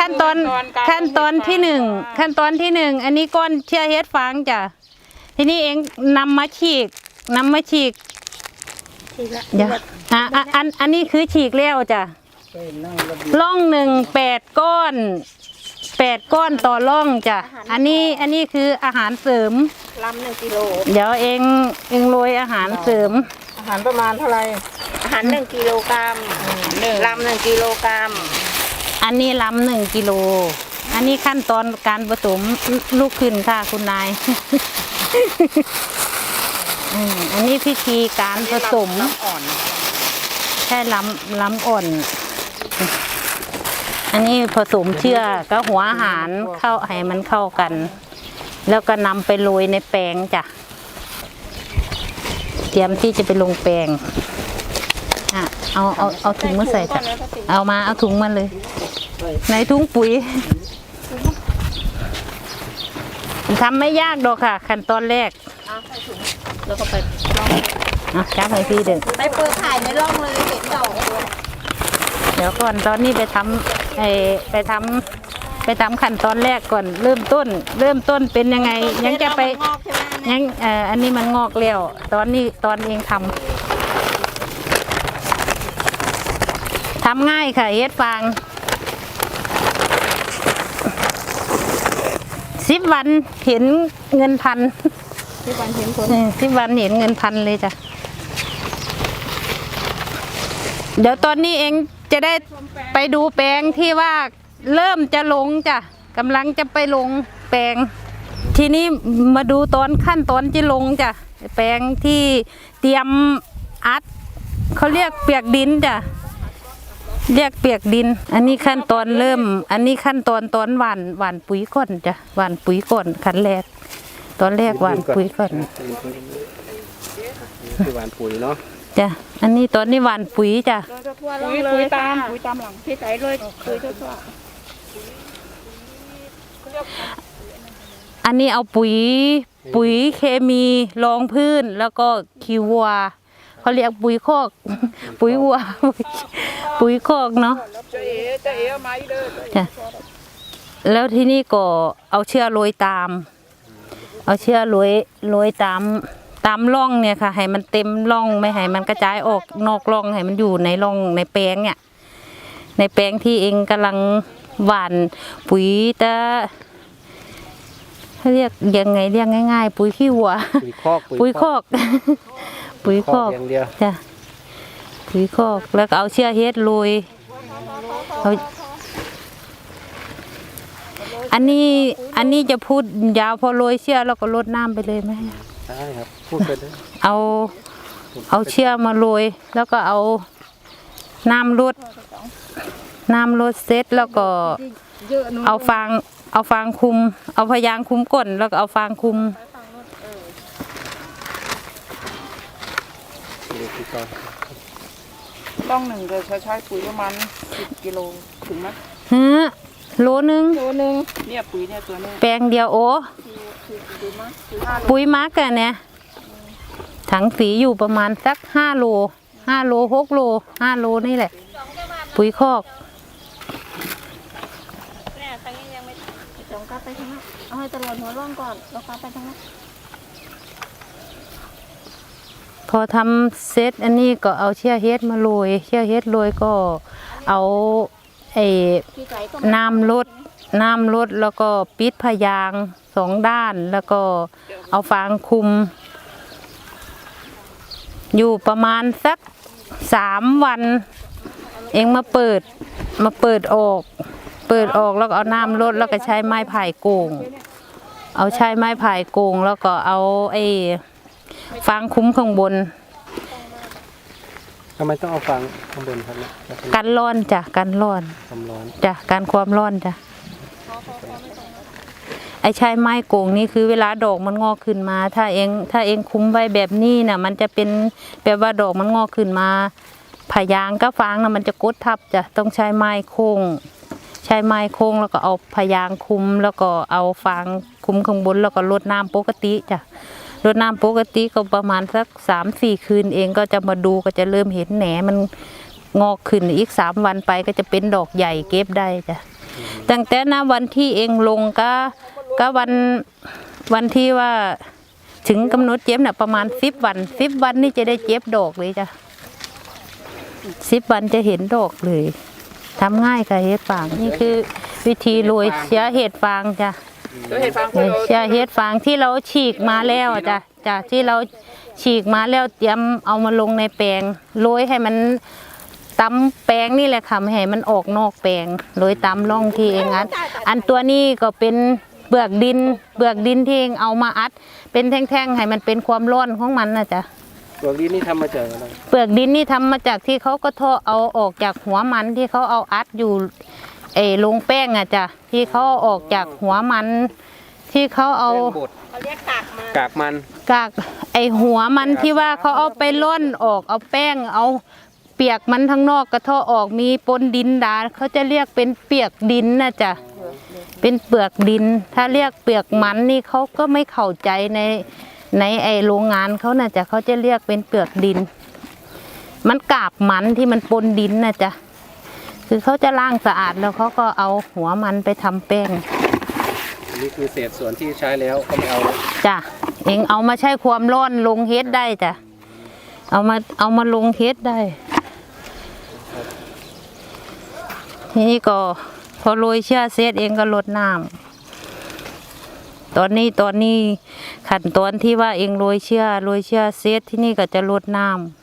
ขั้นตอนการขั้นตอนที่หนึ่งขั้นตอนที่หนึ่งอันนี้ก้อนเชื่อเฮ็ดฟางจ้ะทีนี้เองนำมาฉีกนำมาฉีกทีละเดี๋ยวอะอะอันอันนี้คือฉีกแล้วจ้ะล่องหนึ่งแปดก้อนแปดก้อนต่อล่องจ้ะอันนี้อันนี้คืออาหารเสริมลำหนึ่งกิโลเดี๋ยวเองเองโรยอาหารเสริม อาหารประมาณเท่าไหร่อาหารหนึ่งกิโลกรัมหนึ่งลำหนึ่งกิโลกรัม อันนี้ลำหนึ่งกิโล อันนี้ขั้นตอนการผสมลูกขึ้นค่ะคุณนายอืมอันนี้พิธีการผสมน้ำอ่อนแค่ล้ำล้ำอ่อน อันนี้ผสมเชื่อก็หัวอาหารเข้าให้มันเข้ากัน แล้วก็นำไปโรยในแปลงจ้ะ เตรียมที่จะไปลงแปลงอะ เอาเอาเอาถุงมาใส่จ้ะเอามาเอาถุงมาเลย ในถุงปุ๋ยทำไม่ยากดอกค่ะ ขั้นตอนแรกแล้วก็ไปอะจับให้พี่เด็กไปเปิดถ่ายไม่ล่องเลยเห็นดอกเดี๋ยวก่อนตอนนี้ไปทำไอไปทำไปทำขั้นตอนแรกก่อนเริ่มต้น เริ่มต้นเป็นยังไง ยังจะไปงอกใช่ไหมยังเอ่ออันนี้มันงอกแล้วตอนนี้ตอนเองทำ ทำง่ายค่ะเฮ็ดฟางสิบวันเห็นเงินพันที่วันเห็นผลสิบวันเห็นเงินพันเลยจ้ะ เดี๋ยวตอนนี้เองจะได้ไปดูแปลงที่ว่าเริ่มจะลงจ้ะกำลังจะไปลงแปลง ทีนี้มาดูตอนขั้นตอนที่ลงจ้ะแปลงที่เตรียมอัดเขาเรียกเปียกดินจ้ะ เรียกเปียกดิน อันนี้ขั้นตอนเริ่ม อันนี้ขั้นตอนตอนหว่านหว่านปุ๋ยก่อนจ้ะหว่านปุ๋ยก่อนขั้นแรก ตอนแรกหว่านปุ๋ยก่อนคือหวานปุ๋ยเนาะจ้ะอันนี้ตอนนี้หว่านปุ๋ยจ้ะโดยทั่วๆล่อปุ๋งยเลปุ๋ยยตาตามปุ๋ยตามหลังพี่ใส่เลยปุ๋ยทั่วอันนี้เอาปุ๋ยปุ๋ยเคมีรองพื้นแล้วก็ขี้วัว เขาเรียกปุ๋ยคอก ปุ๋ยวัว ปุ๋ยคอกเนาะจะเอ๋จะเอ๋เอาไม้เด้อจ้ะแล้วที่นี่ก็เอาเชือกโรยตาม เอาเชือกโรยโรยตามตามร่องเนี่ยค่ะให้มันเต็มร่องไม่ให้มันกระจายออกนอกร่องให้มันอยู่ในร่องในแปลงเนี่ย ในแปลงที่เองกำลังหว่านปุ๋ยตะเขาเรียกยังไงเรียกง่าย ๆ ปุ๋ยขี้วัว ปุ๋ยคอกปุ๋ยคอก ปุ๋ยคอกอย่างเดียวจ้ะปุ๋ยคอกแล้วก็เอาเชือกเฮ็ดโรยเอาอันนี้อันนี้จะพูดยาวพอโรยเชือกแล้วก็ลดน้ำไปเลยไหมใช่ครับพูดไปเลยเอาเอาเชือกมาโรยแล้วก็เอาน้ำลดน้ำลดเสร็จแล้วก็เยอะนู้นเอาฟางเอาฟางคุม เอาพยางคุมก้นแล้วก็เอาฟางคุม ดูที่ก่อนร่องหนึ่งจะใช้ปุ๋ยประมาณสิบกิโลถึงไหมฮะโลนึง ตัวหนึ่งเนี่ยปุ๋ยเนี่ยตัวเนี้ยแปลงเดียวโอ้ปุ๋ยมั้งปุ๋ยห้าโลปุ๋ยมักอะเนี่ยถังสีอยู่ประมาณสักห้าโลห้าโลหกโลห้าโลนี่แหละ ปุ๋ยคอกๆเนี่ยทางนี้ยังไม่สองกลับไปทางนั้นเอาให้ตลอดหัวร่องก่อนแล้วกลับไปทางนั้น พอทำเซตอันนี้ก็เอาเชือกเฮ็ดมาโรยเชือกเฮ็ดโรยก็เอาไอ้น้ำลดน้ำลดแล้วก็ปิดพยางสองด้านแล้วก็เอาฟางคุม อยู่ประมาณสักสามวัน เองมาเปิดมาเปิดออก เปิดออกแล้วก็เอาน้ำลดแล้วก็ใช้ไม้ไผ่โกง เอาใช้ไม้ไผ่โกงแล้วก็เอาไอ้ ฟางคุ้มข้างบน ทำไมต้องเอาฟางข้างบนครับเนี่ยแล้วก็กันร้อนจ้ะกันร้อนความร้อนจ้ะการความร้อนจ้ะไอ้ใช้ไม้โกงนี่คือเวลาดอกมันงอกขึ้นมา ถ้าเองถ้าเองคุ้มไว้แบบนี้น่ะ มันจะเป็นแบบว่าดอกมันงอกขึ้นมาผายางก็ฟางน่ะมันจะกดทับจ้ะต้องใช้ไม้โค้งใช้ไม้โค้งแล้วก็เอาผายางคุมแล้วก็เอาฟางคุมข้างบนแล้วก็รดน้ำปกติจ้ะ รดน้ำปกติก็ประมาณสักสามสี่คืนเองก็จะมาดูก็จะเริ่มเห็นแหนมันงอกขึ้นอีกสามวันไปก็จะเป็นดอกใหญ่เก็บได้จ้ะตั้งแต่ณวันที่เองลงก็ก็วันวันที่ว่าถึงกำหนดเจ็บน่ะประมาณสิบวันสิบวันนี่จะได้เจ็บดอกเลยจ้ะสิบวันจะเห็นดอกเลยทำง่ายกับเห็ดฟางนี่คือวิธีโรยเสียเห็ดฟางจ้ะ แล้วเห็ดฟางคือเราเสียเห็ดฟางที่เราฉีกมาแล้วอะจ้ะจ้ะที่เราฉีกมาแล้วเตรียมเอามาลงในแปลงโรยให้มันตำแปลงนี่แหละค่ะไม่ให้มันออกนอกแปลงโรยตามร่องที่เองอัดอันตัวนี้ก็เป็นเปลือกดินเปลือกดินที่เองเอามาอัด เป็นแท่งๆให้มันเป็นความร้อนของมันนะจ๊ะตัวนี้นี่ทำมาจากอะไรเปลือกดินนี่ทำมาจากที่เขาก็ทอเอาออกจากหัวมันที่เขาเอาอัดอยู่ เออลงแป้งอะจ้ะที่เขาเอาออกจากหัวมัน ที่เขาเอาแป้งบดเขาเรียกตากมากากมัน กากไอหัวมันที่ว่าเขาเอาไปล่อนออกเอาแป้งเอาเปียกมันทั้งนอกกระเทาะออกมีปนดินดาเขาจะเรียกเป็นเปียกดินนะจ๊ะเป็นเปลือกดิน ถ้าเรียกเปลือกมันนี่เขาก็ไม่เข้าใจในในไอโรงงานเขาน่ะจ้ะเขาจะเรียกเป็นเปลือกดิน มันกาบมันที่มันปนดินนะจ๊ะ คือเขาจะล้างสะอาดแล้วเขาก็เอาหัวมันไปทำแป้งอันนี้คือเศษส่วนที่ใช้แล้วก็ไม่เอาแล้วจ้ะเองเอามาใช้ความร้อนลงเฮ็ดได้จ้ะเอามาเอามาลงเฮ็ดได้ ทีนี้ก็พอโรยเชื่อเซตเองก็ลดน้ำตอนนี้ตอนนี้ขั้นตอนที่ว่าเองโรยเชื่อโรยเชื่อเซตที่นี่ก็จะลดน้ำ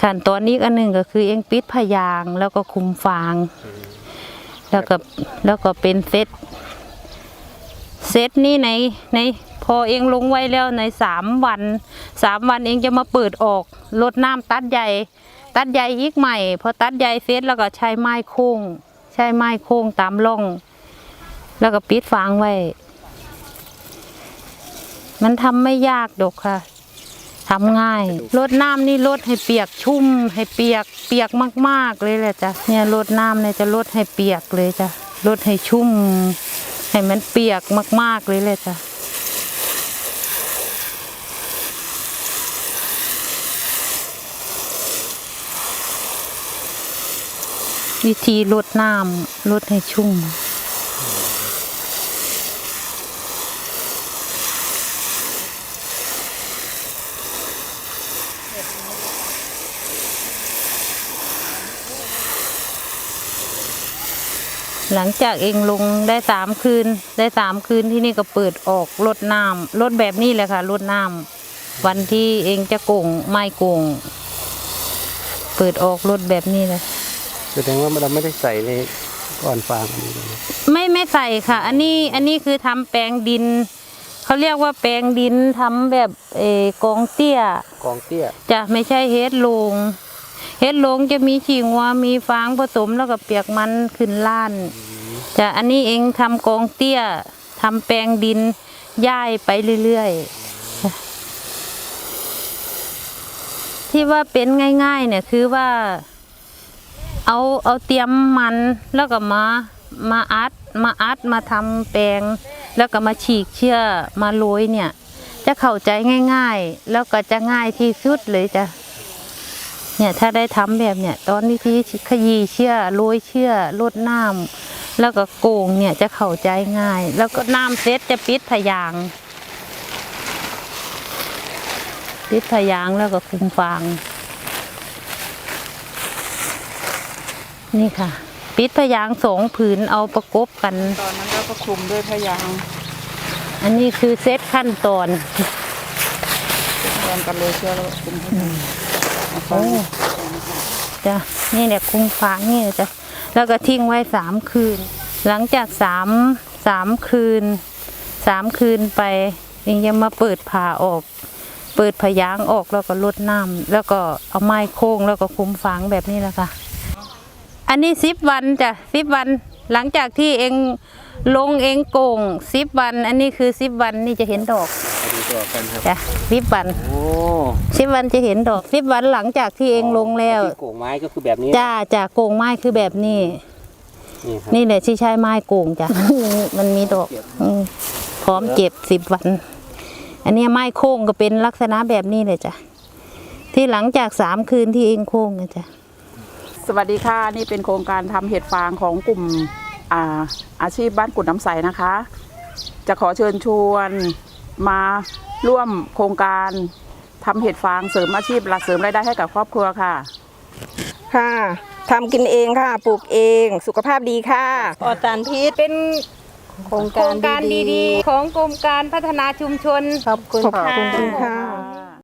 ขั้นตอนนี้อันหนึ่งก็คือเองปิดพยางแล้วก็คุมฟาง แล้วก็แล้วก็เป็นเซตเซตนี่ในในพอเองลงไว้แล้วในสามวันสามวันเองจะมาเปิดออกลดน้ำตัดใหญ่ ตัดใหญ่อีกใหม่พอตัดใหญ่เสร็จแล้วก็ใช้ไม้โค้งใช้ไม้โค้งตามร่อง แล้วก็ปิดฟางไว้ มันทำไม่ยากดอกค่ะ ทำง่ายลดน้ำนี่ลดให้เปียกชุ่ม ให้เปียกเปียกมาก ๆเลยแหละจ้ะเนี่ยลดน้ำเนี่ยจะลดให้เปียกเลยจ้ะลดให้ชุ่ม ให้มันเปียกมาก ๆเลยเลยจ้ะวิธีลดน้ำลดให้ชุ่ม หลังจากเองลงได้สามคืน ได้สามคืนที่นี่ก็เปิดออกรดน้ำรดแบบนี้เลยค่ะรดน้ำวันที่เองจะโกงไม่โกงเปิดออกรดแบบนี้เลยแสดงว่าเราไม่ได้ใส่ในก่อนฟางอันนี้เลยนะไม่ไม่ใส่ค่ะ อันนี้อันนี้คือทำแปลงดินเขาเรียกว่าแปลงดินทำแบบเออกองเตี้ย กองเตี้ย จะไม่ใช่เฮ็ดโลง เฮ็ดโลงจะมีขิงวัวมีฟางผสมแล้วก็เปียกมันขึ้นล้านจะอันนี้เองทำกองเตี้ยทำแปลงดินย่ายไปเรื่อยๆ ที่ว่าเป็นง่าย ๆ เนี่ยคือว่า เอาเอาเตรียมมันแล้วก็มามาอัดมาอัดมาทำแปลง แล้วก็มาฉีกเชือมาโรยเนี่ย จะเข้าใจง่าย ๆ แล้วก็จะง่ายที่สุดเลยจ้ะ เนี่ยถ้าได้ทำแบบเนี่ยตอนนี้ที่ขยี้เชือกโรยเชือกลดน้ำแล้วก็โกงเนี่ยจะเข้าใจง่าย แล้วก็น้ำเซ็ตจะปิดพยางค์ปิดพยางค์แล้วก็คุมฟาง นี่ค่ะ ปิดพยางค์สองผืนเอาประกบกัน ตอนนั้นเราก็คลุมด้วยพยางค์อันนี้คือเซตขั้นตอนรวมกันเลยเชื่อแล้วก็คลุมพยางค์เอาไป โอ้จ้ะนี่เนี่ยคุมฟางนี่จ้ะแล้วก็ทิ้งไว้สามคืน หลังจากสามสามคืนสามคืนไปยังจะมาเปิดผ่าออก เปิดพยางออกแล้วก็ลดน้ำแล้วก็เอาไม้โค้งแล้วก็คุมฟางแบบนี้แหละค่ะ อันนี้สิบวันจ้ะสิบวันหลังจากที่เองลงเองโก่งสิบวัน อันนี้คือสิบวันนี่จะเห็นดอก ต่อกันครับจ้ะสิบวันโอ้สิบวันจะเห็นดอกสิบวันหลังจากที่เองลงแล้วที่โก่งไม้ก็คือแบบนี้จ้าจ้าโกงไม้คือแบบนี้ นี่ครับนี่แหละที่ใช้ไม้โกงจ้ะ มันมีดอกอืมพร้อมเจ็บสิบวัน อันเนี้ยไม้โค้งก็เป็นลักษณะแบบนี้เลยจ้ะที่หลังจากสามคืนที่เองโค้งนะจ้ะ สวัสดีค่ะ นี่เป็นโครงการทำเห็ดฟางของกลุ่มอ่าอาชีพบ้านกุดน้ำใสนะคะ จะขอเชิญชวน มาร่วมโครงการทำเห็ดฟางเสริมอาชีพหลักเสริมรายได้ให้กับครอบครัวค่ะ ค่ะทำกินเองค่ะ ปลูกเองสุขภาพดีค่ะปลอดสารพิษเป็นโครงโครการงการดีดีๆ ของกรมการพัฒนาชุมชนๆขอบคุณขอบค่ะคุณค่ะ